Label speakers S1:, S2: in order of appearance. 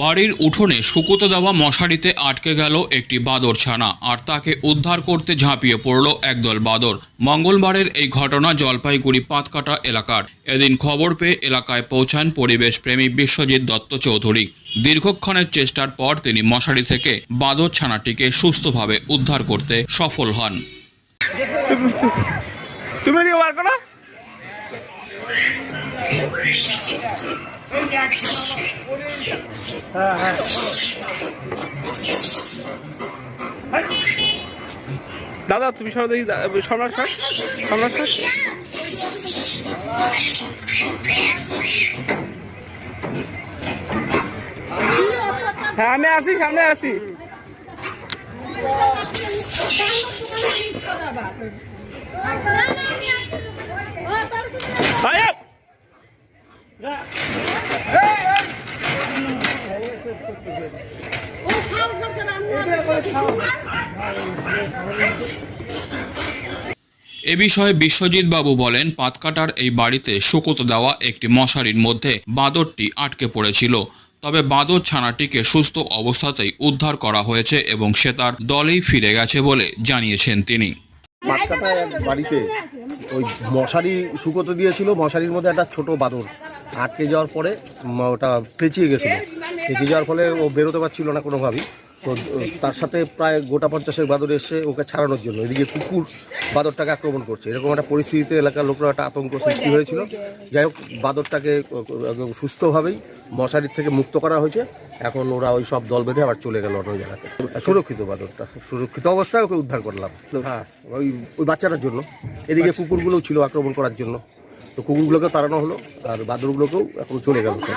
S1: বাড়ির উঠোনে শুকোতে দেওয়া মশারিতে আটকে গেল একটি বাদর ছানা, আর তাকে উদ্ধার করতে ঝাঁপিয়ে পড়ল একদল বাদর। মঙ্গলবারের এই ঘটনা জলপাইগুড়ি পাতকাটা এলাকার। এদিন খবর পেয়ে এলাকায় পৌঁছান পরিবেশ প্রেমী বিশ্বজিৎ দত্ত চৌধুরী। দীর্ঘক্ষণের চেষ্টার পর তিনি মশারি থেকে বাদর ছানাটিকে সুস্থভাবে উদ্ধার করতে সফল হন।
S2: তুমি বার করো দাদা, তুমি সব দেখি সম্রাট স্যার? সম্রাট স্যার? হ্যাঁ আমি আসি সামনে আসি
S1: এ বিষয়ে বিশ্বজিৎ বাবু বলেন পাতকাটার এই বাড়িতে শুকোতে দেওয়া একটি মশারির মধ্যে বাঁদরটি আটকে পড়েছিল। তবে বাঁদর ছানাটিকে সুস্থ অবস্থাতেই উদ্ধার করা হয়েছে এবং সে তার দলেই ফিরে গেছে বলে জানিয়েছেন তিনি।
S3: পাটকাটা এক বাড়িতে ওই মশারি শুকোতে দিয়েছিল মশারির মধ্যে একটা ছোট বাঁদর আটকে যাওয়ার পরে ওটা পেঁচিয়ে গেছিল। পেঁচিয়ে যাওয়ার ফলে ও বেরোতে পারছিল না কোনোভাবেই তো তার সাথে প্রায় গোটা পঞ্চাশের বাদর এসে ওকে ছাড়ানোর জন্য এদিকে কুকুর বাদরটাকে আক্রমণ করছে। এরকম একটা পরিস্থিতিতে এলাকার লোকরা একটা আতঙ্ক সৃষ্টি হয়েছিল। যাই হোক বাদরটাকে সুস্থভাবেই মশারির থেকে মুক্ত করা হয়েছে। এখন ওরা ওই সব দল বেঁধে আবার চলে গেল অন্য জায়গাতে। সুরক্ষিত বাদরটা সুরক্ষিত অবস্থায় ওকে উদ্ধার করলাম। হ্যাঁ ওই ওই বাচ্চাটার জন্য। এদিকে কুকুরগুলোও ছিল আক্রমণ করার জন্য। তো কুকুরগুলোকে তাড়ানো হলো আর বাদরগুলোকেও এখন চলে গেল সব।